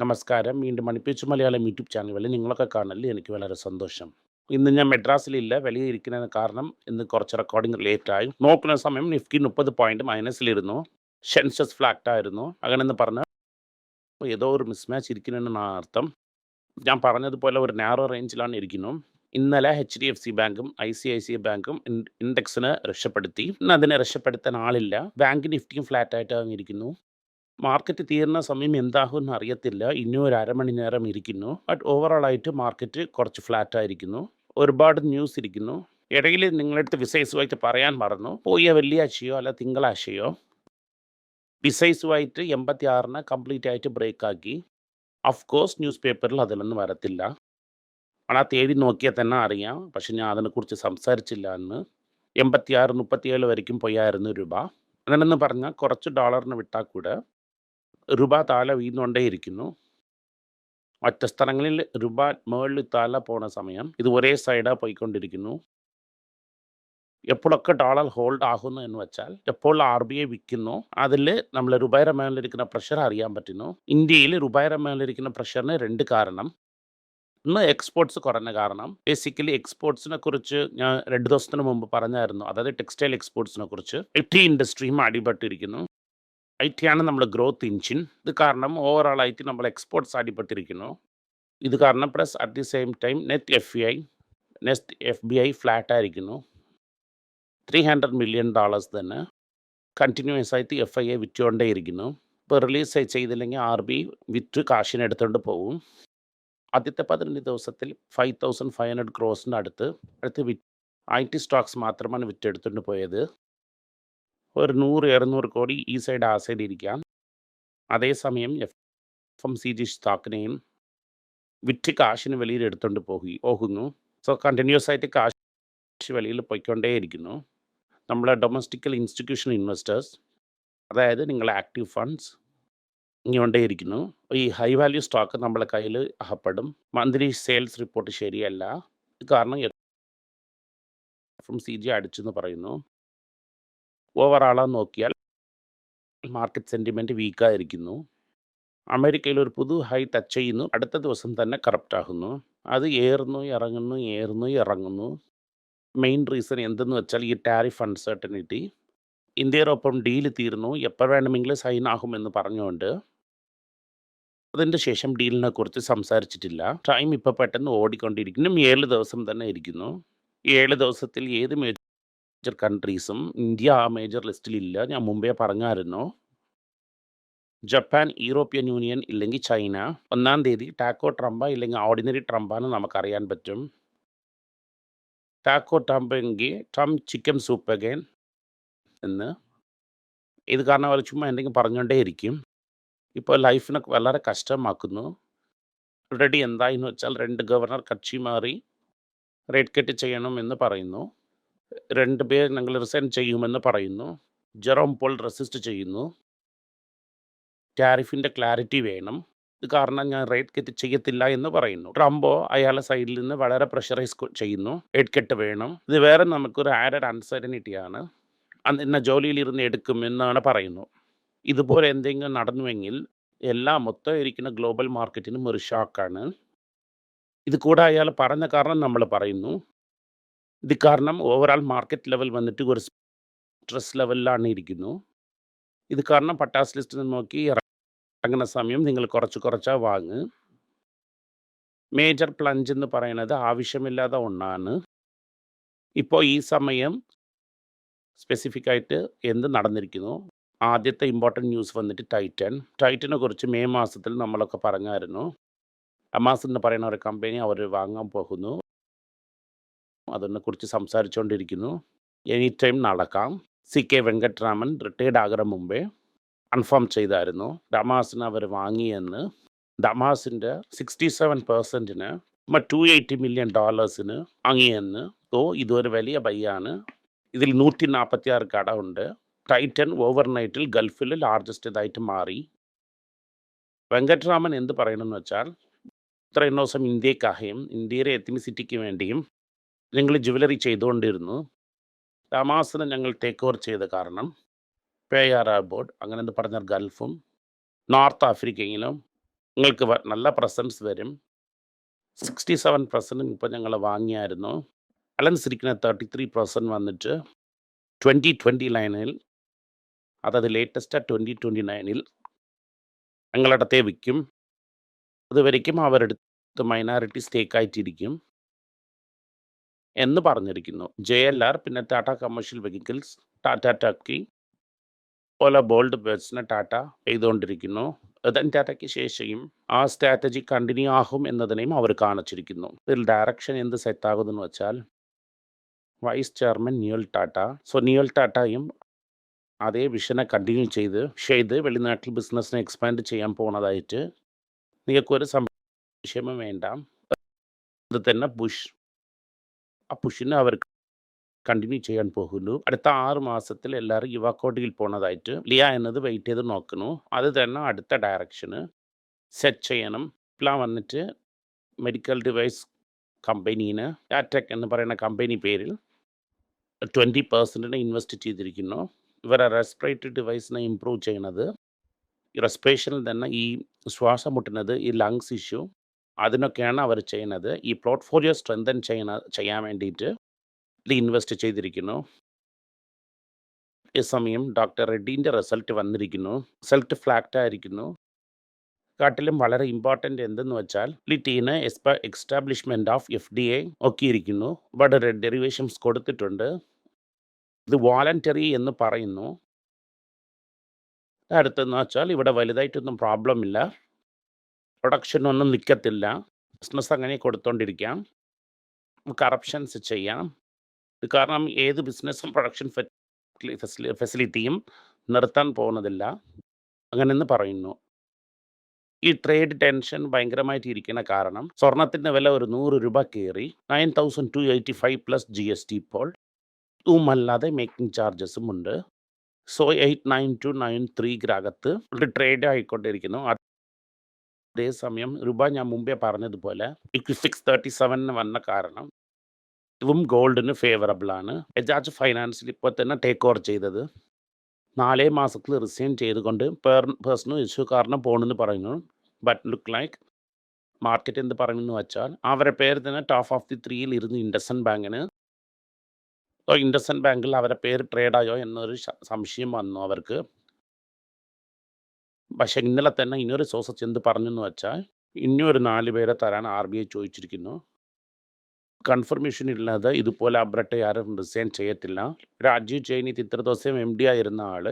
നമസ്കാരം. വീണ്ടും മണിപ്പിച്ച് Malayalam YouTube channel വഴി നിങ്ങളൊക്കെ കാണലിൽ എനിക്ക് വളരെ സന്തോഷം. ഇന്ന് ഞാൻ മെഡ്രാസിലില്ല വെളിയിൽ ഇരിക്കുന്നതിന് കാരണം ഇന്ന് കുറച്ച് റെക്കോർഡിംഗ് ആയി. നോക്കുന്ന സമയം നിഫ്റ്റി മുപ്പത് പോയിന്റ് മൈനസിലിരുന്നു ഷെൻസസ് ഫ്ലാറ്റ് ആയിരുന്നു. അങ്ങനെന്ന് പറഞ്ഞ ഏതോ ഒരു മിസ്മാച്ച് ഇരിക്കുന്നെന്ന് അർത്ഥം. ഞാൻ പറഞ്ഞതുപോലെ ഒരു നാരോ റേഞ്ചിലാണ് ഇരിക്കുന്നു. ഇന്നലെ എച്ച് ഡി എഫ് സി ബാങ്കും I C I C I ബാങ്കും ഇൻഡെക്സിന് രക്ഷപ്പെടുത്തി. ഇന്ന് അതിനെ രക്ഷപ്പെടുത്താൻ ആളില്ല. ബാങ്ക് നിഫ്റ്റിയും ഫ്ലാറ്റ് ആയിട്ട് ഇരിക്കുന്നു മാർക്കറ്റ് തീരുന്ന സമയം എന്താകും എന്ന് അറിയത്തില്ല. ഇനിയും ഒരു അരമണി നേരം ഇരിക്കുന്നു. ബട്ട് ഓവറോളായിട്ട് മാർക്കറ്റ് കുറച്ച് ഫ്ലാറ്റ് ആയിരിക്കുന്നു. ഒരുപാട് ന്യൂസ് ഇരിക്കുന്നു. ഇടയിൽ നിങ്ങളടുത്ത് വിസൈസുമായിട്ട് പറയാൻ മറന്നു. പോയ വെള്ളിയാഴ്ചയോ അല്ല തിങ്കളാഴ്ചയോ വിസൈസുമായിട്ട് എൺപത്തി ആറിന് കംപ്ലീറ്റ് ആയിട്ട് ബ്രേക്ക് ആക്കി. അഫ്കോഴ്സ് ന്യൂസ് പേപ്പറിൽ അതിലൊന്നും വരത്തില്ല. ആണ് ആ തേടി നോക്കിയാൽ തന്നെ അറിയാം. പക്ഷെ ഞാൻ അതിനെക്കുറിച്ച് സംസാരിച്ചില്ല എന്ന് എൺപത്തി ആറ് മുപ്പത്തിയേഴ് വരയ്ക്കും പോയായിരുന്നു രൂപ. അങ്ങനെന്ന് പറഞ്ഞാൽ കുറച്ച് ഡോളറിന് വിട്ടാൽ കൂടെ രൂപ താല വീണുകൊണ്ടേയിരിക്കുന്നു മറ്റ് സ്ഥലങ്ങളിൽ റുബ മുകളിൽ താല പോണ സമയം ഇത് ഒരേ സൈഡാ പോയിക്കൊണ്ടിരിക്കുന്നു. എപ്പോഴൊക്കെ ഡോളർ ഹോൾഡ് ആകുന്നു എന്ന് വെച്ചാൽ എപ്പോൾ ആർ ബി ഐ വിൽക്കുന്നു അതിൽ നമ്മൾ രൂപയുടെ മേലിരിക്കുന്ന പ്രഷർ അറിയാൻ പറ്റുന്നു. ഇന്ത്യയിൽ രൂപയുടെ മേലിരിക്കുന്ന പ്രഷറിന് രണ്ട് കാരണം. ഒന്ന് എക്സ്പോർട്സ് കുറഞ്ഞ കാരണം. ബേസിക്കലി എക്സ്പോർട്സിനെ കുറിച്ച് ഞാൻ രണ്ട് ദിവസത്തിന് മുമ്പ് പറഞ്ഞായിരുന്നു. അതായത് ടെക്സ്റ്റൈൽ എക്സ്പോർട്സിനെ കുറിച്ച്. ടി ഇൻഡസ്ട്രിയും അടിപെട്ടിരിക്കുന്നു. ഐ ആണ് നമ്മുടെ ഗ്രോത്ത് എഞ്ചിൻ ഇത് കാരണം ഓവറോൾ ആയിട്ട് നമ്മൾ എക്സ്പോർട്ട്സ് അടിപ്പെട്ടിരിക്കുന്നു ഇത് കാരണം plus at the same time net F I net F B I flat ആയിരിക്കുന്നു. ത്രീ ഹൺഡ്രഡ് മില്യൺ ഡോളേഴ്സ് തന്നെ കണ്ടിന്യൂസ് ആയിട്ട് എഫ് ഐ എ വിറ്റുകൊണ്ടേ ഇരിക്കുന്നു ഇപ്പോൾ റിലീസ് ചെയ്തില്ലെങ്കിൽ ആർ ബി വിറ്റ് കാശിന് എടുത്തുകൊണ്ട് പോകും ആദ്യത്തെ പതിനഞ്ച് ദിവസത്തിൽ ഫൈവ് തൗസൻഡ് ഫൈവ് ഹൺഡ്രഡ് ക്രോസിന്റെ അടുത്ത് അടുത്ത് വിറ്റ് ഐ ടി സ്റ്റോക്സ് മാത്രമാണ് വിറ്റെടുത്തുകൊണ്ട് പോയത്. ഒരു നൂറ് ഇരുന്നൂറ് കോടി ഈ സൈഡ് ആ സൈഡ് ഇരിക്കാം അതേസമയം എഫ് എം സി ജി സ്റ്റോക്കിനെയും വിറ്റ് കാശിന് വെളിയിൽ എടുത്തുകൊണ്ട് പോകി പോകുന്നു. സോ കണ്ടിന്യൂസ് ആയിട്ട് കാശ് വെളിയിൽ പോയിക്കൊണ്ടേയിരിക്കുന്നു. നമ്മളെ ഡൊമസ്റ്റിക്കൽ ഇൻസ്റ്റിറ്റ്യൂഷൻ ഇൻവെസ്റ്റേഴ്സ് അതായത് നിങ്ങളെ ആക്റ്റീവ് ഫണ്ട്സ് ഇങ്ങോണ്ടേയിരിക്കുന്നു. ഈ ഹൈ വാല്യൂ സ്റ്റോക്ക് നമ്മളെ കയ്യിൽ അഹപ്പെടും. മന്ത്ലി സെയിൽസ് റിപ്പോർട്ട് ശരിയല്ല. കാരണം എഫ് എം സി ജി അടിച്ചെന്ന് പറയുന്നു. ഓവറാളാന്ന് നോക്കിയാൽ മാർക്കറ്റ് സെന്റിമെന്റ് വീക്കായിരിക്കുന്നു അമേരിക്കയിൽ ഒരു പുതു ഹൈ ടച്ച് ചെയ്യുന്നു. അടുത്ത ദിവസം തന്നെ കറപ്റ്റ് ആകുന്നു. അത് ഏറുന്നു ഇറങ്ങുന്നു ഏറുന്നു ഇറങ്ങുന്നു. മെയിൻ റീസൺ എന്തെന്ന് വെച്ചാൽ ഈ ടാരിഫ് അൺസർട്ടനിറ്റി ഇന്ത്യയോടൊപ്പം ഡീൽ തീർന്നു എപ്പോൾ വേണമെങ്കിലും സൈൻ ആകുമെന്ന് പറഞ്ഞുകൊണ്ട്. അതിന്റെ ശേഷം ഡീലിനെ കുറിച്ച് സംസാരിച്ചിട്ടില്ല. ടൈം ഇപ്പോൾ പെട്ടെന്ന് ഓടിക്കൊണ്ടിരിക്കുന്നു. ഏഴ് ദിവസം തന്നെ ഇരിക്കുന്നു. ഏഴ് ദിവസത്തിൽ ഏത് മേജർ കൺട്രീസും ഇന്ത്യ ആ മേജർ ലിസ്റ്റിലില്ല ഞാൻ മുമ്പേ പറഞ്ഞായിരുന്നു. ജപ്പാൻ യൂറോപ്യൻ യൂണിയൻ ഇല്ലെങ്കിൽ ചൈന. ഒന്നാം തീയതി ടാക്കോ ട്രംപ ഇല്ലെങ്കിൽ ഓർഡിനറി ട്രംപാന്ന് നമുക്കറിയാൻ പറ്റും. ടാക്കോ ട്രംപ് എങ്കിൽ ട്രംപ് ചിക്കൻ സൂപ്പ് അഗൈൻ എന്ന്. ഇത് കാരണം അവർ ചുമ്മാ എന്തെങ്കിലും പറഞ്ഞുകൊണ്ടേ ഇരിക്കും ഇപ്പോൾ ലൈഫിനെ വളരെ കഷ്ടമാക്കുന്നു. ഓൾറെഡി എന്തായെന്ന് വെച്ചാൽ രണ്ട് ഗവർണർ കക്ഷി മാറി റേറ്റ് ചെയ്യണം എന്ന് പറയുന്നു. രണ്ട് പേർ ഞങ്ങൾ റിസൈൻ ചെയ്യുമെന്ന് പറയുന്നു. ജെറോം പോൾ റെസിസ്റ്റ് ചെയ്യുന്നു. ടാരിഫിന്റെ ക്ലാരിറ്റി വേണം. ഇത് കാരണം ഞാൻ റേറ്റ് കെറ്റ് ചെയ്യത്തില്ല എന്ന് പറയുന്നു. ട്രംപോ അയാളെ സൈഡിൽ നിന്ന് വളരെ പ്രഷറൈസ് ചെയ്യുന്നു. റേറ്റ് കെട്ട് വേണം. ഇത് വേറെ നമുക്കൊരു ആഡഡ് അൺസർട്ടനിറ്റിയാണ് അന്ന് എന്നെ ജോലിയിലിരുന്ന് എടുക്കും എന്നാണ് പറയുന്നു. ഇതുപോലെ എന്തെങ്കിലും നടന്നുവെങ്കിൽ എല്ലാം മൊത്തം ഇരിക്കുന്ന ഗ്ലോബൽ മാർക്കറ്റിനും ഒരു ഷോക്കാണ് ഇത് കൂടെ അയാൾ പറഞ്ഞ കാരണം നമ്മൾ പറയുന്നു. ഇത് കാരണം ഓവറാൾ മാർക്കറ്റ് ലെവൽ വന്നിട്ട് ഒരു സ്ട്രെസ് ലെവലിലാണ് ഇരിക്കുന്നു. ഇത് കാരണം പട്ടാസ് ലിസ്റ്റ് നോക്കി ഇറങ്ങുന്ന സമയം നിങ്ങൾ കുറച്ച് കുറച്ചാ വാങ്ങ്. മേജർ പ്ലഞ്ച് എന്ന് പറയുന്നത് ആവശ്യമില്ലാത്ത ഒന്നാണ്. ഇപ്പോൾ ഈ സമയം സ്പെസിഫിക് ആയിട്ട് എന്ത് നടന്നിരിക്കുന്നു? ആദ്യത്തെ ഇമ്പോർട്ടന്റ് ന്യൂസ് വന്നിട്ട് ടൈറ്റൻ ടൈറ്റനെ കുറിച്ച് മെയ് മാസത്തിൽ നമ്മളൊക്കെ പറഞ്ഞായിരുന്നു. അമാസ് എന്ന് പറയുന്ന ഒരു കമ്പനി അവർ വാങ്ങാൻ പോകുന്നു. അതിനെക്കുറിച്ച് സംസാരിച്ചുകൊണ്ടിരിക്കുന്നു എനി ടൈം നടക്കാം. സി കെ വെങ്കട്രാമൻ റിട്ടയർഡ് ആകുന്ന മുമ്പേ കൺഫേം ചെയ്തായിരുന്നു. ഡമാസിന് അവർ വാങ്ങിയെന്ന്. ഡമാസിന്റെ സിക്സ്റ്റി സെവൻ പെർസെന്റിന് ടു എയ്റ്റി മില്യൺ ഡോളേഴ്സിന് വാങ്ങിയെന്ന്. സോ ഇതൊരു വലിയ ബൈയാണ് ഇതിൽ നൂറ്റി നാൽപ്പത്തി ആറ് കട ഉണ്ട് ടൈറ്റൻ ഓവർനൈറ്റിൽ ഗൾഫിൽ ലാർജസ്റ്റ് ഇതായിട്ട് മാറി. വെങ്കട്രാമൻ എന്ത് പറയണമെന്ന് വെച്ചാൽ ഇത്രയും ദിവസം ഇന്ത്യക്കായും ഇന്ത്യയിലെ എത്തിനിസിറ്റിക്ക് വേണ്ടിയും ഞങ്ങൾ ജുവലറി ചെയ്തുകൊണ്ടിരുന്നു രാമാസനം ഞങ്ങൾ ടേക്ക് ഓവർ ചെയ്ത കാരണം പേ ആർ ആർ ബോർഡ് അങ്ങനെ എന്ന് പറഞ്ഞാൽ ഗൾഫും നോർത്ത് ആഫ്രിക്കയിലും നിങ്ങൾക്ക് നല്ല പ്രസൻസ് വരും. സിക്സ്റ്റി സെവൻ പെർസെന്റ് ഇപ്പോൾ ഞങ്ങൾ വാങ്ങിയായിരുന്നു. അലൻസിരിക്കുന്ന ഇരിക്കുന്ന 33% വന്നിട്ട് ട്വന്റി ട്വന്റി നയനിൽ അതായത് ലേറ്റസ്റ്റ് ട്വന്റി ട്വന്റി നയനിൽ ഞങ്ങളടത്തെ വിൽക്കും അതുവരയ്ക്കും അവരെടുത്ത് മൈനോറിറ്റി സ്റ്റേക്ക് ആയിട്ടിരിക്കും. എന്ന് പറഞ്ഞിരിക്കുന്നു. ജെ എൽ ആർ പിന്നെ ടാറ്റ കമേഴ്ഷ്യൽ വെഹിക്കിൾസ്, ടാറ്റ ടക്കി പോലെ ബോൾഡ് ബേഴ്സിനെ ടാറ്റ ചെയ്തുകൊണ്ടിരിക്കുന്നു. രതൻ ടാറ്റയ്ക്ക് ശേഷിയും ആ സ്ട്രാറ്റജി കണ്ടിന്യൂ ആകും എന്നതിനെയും അവർ കാണിച്ചിരിക്കുന്നു. ഇതിൽ ഡയറക്ഷൻ എന്ത് സെറ്റ് ആകുമെന്ന് വെച്ചാൽ vice chairman Noel Tata. So Noel ടാറ്റയും അതേ വിഷനെ കണ്ടിന്യൂ ചെയ്ത് ചെയ്ത് വെളിനാട്ടിൽ ബിസിനസ്സിനെ എക്സ്പാൻഡ് ചെയ്യാൻ പോണതായിട്ട് നിങ്ങൾക്കൊരു സംശയമേ വേണ്ട. ഇത് തന്നെ പുഷ്. ആ പുഷിന് അവർ കണ്ടിന്യൂ ചെയ്യാൻ പോകുന്നു. അടുത്ത ആറ് മാസത്തിൽ എല്ലാവരും യുവാക്കോട്ടിയിൽ പോണതായിട്ട് ലിയ എന്നത് വെയിറ്റ് ചെയ്ത് നോക്കുന്നു. അത് തന്നെ അടുത്ത ഡയറക്ഷന് സെറ്റ് ചെയ്യണം. പ്ലാൻ വന്നിട്ട് മെഡിക്കൽ ഡിവൈസ് കമ്പനീന് ടാറ്റക് എന്ന് പറയുന്ന കമ്പനി പേരിൽ 20% ഇൻവെസ്റ്റ് ചെയ്തിരിക്കുന്നു. ഇവരെ റെസ്പിറേറ്ററി ഡിവൈസിനെ ഇമ്പ്രൂവ് ചെയ്യണത് റെസ്പിറേഷനിൽ തന്നെ ഈ ശ്വാസം മുട്ടുന്നത് ഈ ലങ്സ് ഇഷ്യൂ അതിനൊക്കെയാണ് അവർ ചെയ്യുന്നത്. ഈ പോർട്ട്ഫോളിയോ സ്ട്രെങ്തൻ ചെയ്യണ ചെയ്യാൻ വേണ്ടിയിട്ട് ഇൻവെസ്റ്റ് ചെയ്തിരിക്കുന്നു. ഈ സമയം ഡോക്ടർ റെഡ്ഡീന്റെ റിസൾട്ട് വന്നിരിക്കുന്നു. റിസൾട്ട് ഫ്ലാറ്റ് ആയിരിക്കുന്നു. കാട്ടിലും വളരെ ഇമ്പോർട്ടന്റ് എന്തെന്ന് വെച്ചാൽ ലിറ്റീന് aespa establishment of F D A ഒക്കെയിരിക്കുന്നു വളരെ ഡെറിവേഷൻസ് കൊടുത്തിട്ടുണ്ട്. ഇത് വോളണ്ടറി എന്ന് പറയുന്നു. അടുത്തെന്ന് വെച്ചാൽ ഇവിടെ വലുതായിട്ടൊന്നും പ്രോബ്ലം ഇല്ല. പ്രൊഡക്ഷൻ ഒന്നും നിൽക്കത്തില്ല ബിസിനസ് അങ്ങനെ കൊടുത്തോണ്ടിരിക്കാം. കറപ്ഷൻസ് ചെയ്യാം. കാരണം ഏത് ബിസിനസ്സും പ്രൊഡക്ഷൻ ഫെസിലി ഫെസിലി ഫെസിലിറ്റിയും നിർത്താൻ പോകുന്നതില്ല. അങ്ങനെന്ന് പറയുന്നു. ഈ ട്രേഡ് ടെൻഷൻ ഭയങ്കരമായിട്ട് ഇരിക്കുന്ന കാരണം സ്വർണത്തിന്റെ വില ഒരു നൂറ് രൂപ കയറി nine thousand two eighty five plus G S T ഇപ്പോൾ. ഇതുമല്ലാതെ മേക്കിംഗ് ചാർജസും ഉണ്ട്. So eight nine two 89293 three ഒരു ട്രേഡ് ആയിക്കൊണ്ടിരിക്കുന്നു. അതേസമയം രൂപ ഞാൻ മുമ്പേ പറഞ്ഞതുപോലെ സിക്സ് തേർട്ടി സെവനിന് വന്ന കാരണം ഇതും ഗോൾഡിന് ഫേവറബിൾ ആണ്. ബജാജ് ഫൈനാൻസിൽ ഇപ്പോൾ തന്നെ ടേക്ക് ഓവർ ചെയ്തത്. നാലേ മാസത്തിൽ റിസൈൻ ചെയ്തുകൊണ്ട് പേർ പേഴ്സണൽ ഇഷ്യൂ കാരണം പോണെന്ന് പറയുന്നു. ബട്ട് ലുക്ക് ലൈക്ക് മാർക്കറ്റ് എന്ത് പറയുന്നു വെച്ചാൽ അവരെ പേര് തന്നെ ടോപ്പ് ഓഫ് ദി ത്രീയിൽ ഇരുന്ന് ഇൻഡസൻ ബാങ്കിന് ഇൻഡസൻ ബാങ്കിൽ അവരുടെ പേര് ട്രേഡ് ആയോ എന്നൊരു സംശയം വന്നു അവർക്ക്. പക്ഷേ ഇന്നലെ തന്നെ ഇനിയൊരു സോസസ് എന്ത് പറഞ്ഞെന്ന് വെച്ചാൽ ഇനിയൊരു നാല് പേരെ തരാൻ ആർ ബി ഐ ചോദിച്ചിരിക്കുന്നു. കൺഫർമേഷൻ ഇല്ലാതെ ഇതുപോലെ അബ്രട്ടെ ആരും റിസൈൻ ചെയ്യത്തില്ല. രാജീവ് ഇത് ഇത്ര ദിവസം എം ഡി ആയിരുന്ന ആൾ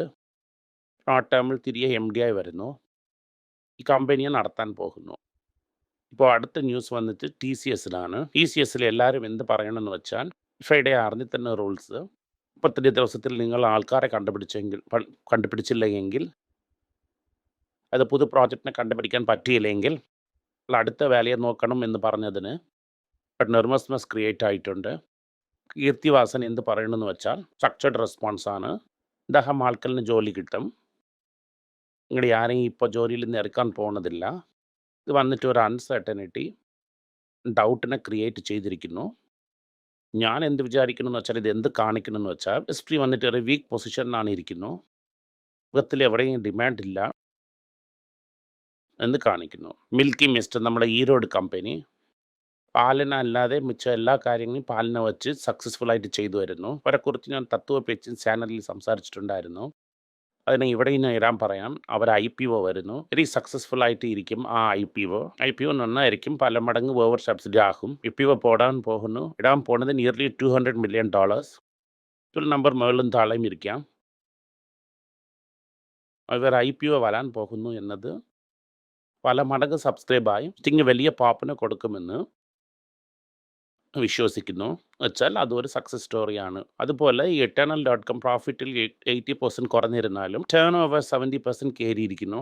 ആ ടേമിൽ തിരികെ എം ഡി ആയി വരുന്നു. ഈ കമ്പനിയെ നടത്താൻ പോകുന്നു. ഇപ്പോൾ അടുത്ത ന്യൂസ് വന്നിട്ട് ടി സി എസിലാണ് ടി സി എസിൽ എല്ലാവരും എന്ത് പറയണമെന്ന് വെച്ചാൽ ഫ്രൈഡേ ആറിന് തന്നെ റൂൾസ് 30 ദിവസത്തിൽ നിങ്ങൾ ആൾക്കാരെ കണ്ടുപിടിച്ചെങ്കിൽ കണ്ടുപിടിച്ചില്ലെങ്കിൽ അത് പുതു പ്രോജക്റ്റിനെ കണ്ടുപിടിക്കാൻ പറ്റിയില്ലെങ്കിൽ അടുത്ത വേലയെ നോക്കണം എന്ന് പറഞ്ഞതിന് നെർവസ്നെസ് ക്രിയേറ്റ് ആയിട്ടുണ്ട്. കീർത്തിവാസൻ എന്ത് പറയണമെന്ന് വെച്ചാൽ സ്ട്രക്ചർഡ് റെസ്പോൺസ് ആണ്. ഇദ്ദേഹം ആൾക്കലിന് ജോലി കിട്ടും. നിങ്ങളുടെ ആരെയും ഇപ്പോൾ ജോലിയിൽ നിന്ന് ഇറക്കാൻ പോകണതില്ല ഇത് വന്നിട്ട് ഒരു അൺസർട്ടനിറ്റി ഡൗട്ടിനെ ക്രിയേറ്റ് ചെയ്തിരിക്കുന്നു. ഞാൻ എന്ത് വിചാരിക്കണമെന്ന് വെച്ചാൽ ഇത് എന്ത് കാണിക്കണമെന്ന് വെച്ചാൽ ഹിസ്റ്ററി വന്നിട്ട് ഒരു വീക്ക് പൊസിഷനിലാണ് ഇരിക്കുന്നു. യുഗത്തിൽ എവിടെയും ഡിമാൻഡ് ഇല്ല. എന്ന് കാണിക്കുന്നു. മിൽക്കി മിസ്റ്റ് നമ്മുടെ ഈരോഡ് കമ്പനി പാലന അല്ലാതെ മിച്ച എല്ലാ കാര്യങ്ങളും പാലന വെച്ച് സക്സസ്ഫുൾ ആയിട്ട് ചെയ്തു വരുന്നു. അവരെക്കുറിച്ച് ഞാൻ തത്വ പേച്ചിൻ ചാനലിൽ സംസാരിച്ചിട്ടുണ്ടായിരുന്നു. അതിന് ഇവിടെയും ഇടാൻ പറയാം. അവർ ഐ പി ഒ വരുന്നു. വെരി സക്സസ്ഫുൾ ആയിട്ട് ഇരിക്കും ആ I P O I P O നന്നായിരിക്കും. പല മടങ്ങ് ഓവർ സബ്സിഡി ആകും. ഐ പി ഒ പോടാൻ പോകുന്നു. ഇടാൻ പോണത് നിയർലി $200 മില്യൺ. ഡോളേഴ്സ് ഒരു നമ്പർ മുകളിലും താഴെയും ഇരിക്കാം. അവർ ഐ പി ഒ വരാൻ പോകുന്നു എന്നത് പല മടങ്ങ് സബ്സ്ക്രൈബ് ആയി സ്റ്റിങ് വലിയ പോപ്പിന് കൊടുക്കുമെന്ന് വിശ്വസിക്കുന്നു. വെച്ചാൽ അതൊരു സക്സസ് സ്റ്റോറിയാണ്. അതുപോലെ ഈ എട്ടേണൽ ഡോട്ട് കോം പ്രോഫിറ്റിൽ എയ്റ്റി പെർസെന്റ് കുറഞ്ഞിരുന്നാലും ടേൺ ഓവർ സെവന്റി പെർസെന്റ് കയറിയിരിക്കുന്നു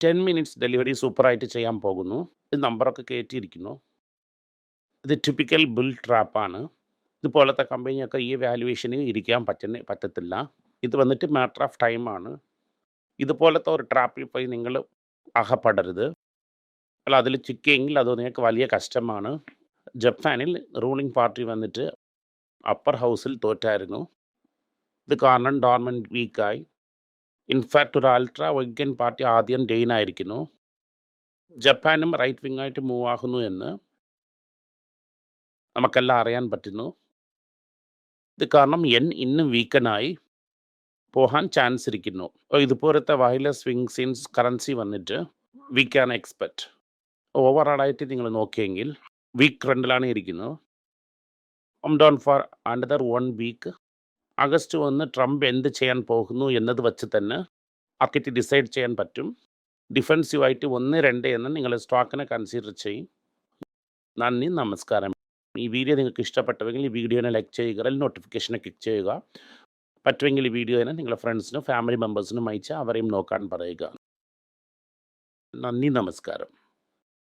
ടെൻ മിനിറ്റ്സ് ഡെലിവറി സൂപ്പറായിട്ട് ചെയ്യാൻ പോകുന്നു. ഇത് നമ്പറൊക്കെ കയറ്റിയിരിക്കുന്നു ഇത് ടിപ്പിക്കൽ ബിൽ ട്രാപ്പാണ്. ഇതുപോലത്തെ കമ്പനിയൊക്കെ ഈ വാല്യുവേഷന് ഇരിക്കാൻ പറ്റുന്ന പറ്റത്തില്ല. ഇത് വന്നിട്ട് മാറ്റർ ഓഫ് ടൈമാണ് ഇതുപോലത്തെ ഒരു ട്രാപ്പിൽ പോയി നിങ്ങൾ അകപ്പെടരുത്. അല്ല അതിൽ ചിക്കിയെങ്കിൽ അത് നിങ്ങൾക്ക് വലിയ കഷ്ടമാണ്. ജപ്പാനിൽ റൂളിംഗ് പാർട്ടി വന്നിട്ട് അപ്പർ ഹൗസിൽ തോറ്റായിരുന്നു. ഇത് കാരണം ഡോർമെന്റ് വീക്കായി. ഇൻഫാക്ട് ഒരു അൾട്രാ വൈഗൻ പാർട്ടി ആദ്യം ഡെയിൻ ആയിരിക്കുന്നു. ജപ്പാനും റൈറ്റ് വിങ്ങായിട്ട് മൂവ് ആകുന്നു എന്ന് നമുക്കെല്ലാം അറിയാൻ പറ്റുന്നു ഇത് കാരണം എൻ ഇന്നും വീക്കനായി പോകാൻ ചാൻസ് ഇരിക്കുന്നു. ഇതുപോലത്തെ വയല സ്വിങ് സീൻസ് കറൻസി വന്നിട്ട് വി ക്യാൻ എക്സ്പെക്ട് ഓവറോളായിട്ട് നിങ്ങൾ നോക്കിയെങ്കിൽ വീക്ക് ട്രെൻഡിലാണ് ഇരിക്കുന്നത് come down for another one week August ഒന്ന് ട്രംപ് എന്ത് ചെയ്യാൻ പോകുന്നു എന്നത് വെച്ച് തന്നെ മാർക്കറ്റ് ഡിസൈഡ് ചെയ്യാൻ പറ്റും. ഡിഫെൻസീവായിട്ട് ഒന്ന് രണ്ട് എന്ന് നിങ്ങൾ സ്റ്റോക്കിനെ കൺസിഡർ ചെയ്യും. നന്ദി നമസ്കാരം. ഈ വീഡിയോ നിങ്ങൾക്ക് ഇഷ്ടപ്പെട്ടെങ്കിൽ ഈ വീഡിയോനെ ലൈക്ക് ചെയ്യുക അല്ലെങ്കിൽ നോട്ടിഫിക്കേഷനെ ക്ലിക്ക് ചെയ്യുക. പറ്റുമെങ്കിൽ ഈ വീഡിയോനെ നിങ്ങളുടെ ഫ്രണ്ട്സിനും ഫാമിലി മെമ്പേഴ്സിനും അയച്ച് അവരെയും നോക്കാൻ പറയുക. നന്ദി നമസ്കാരം.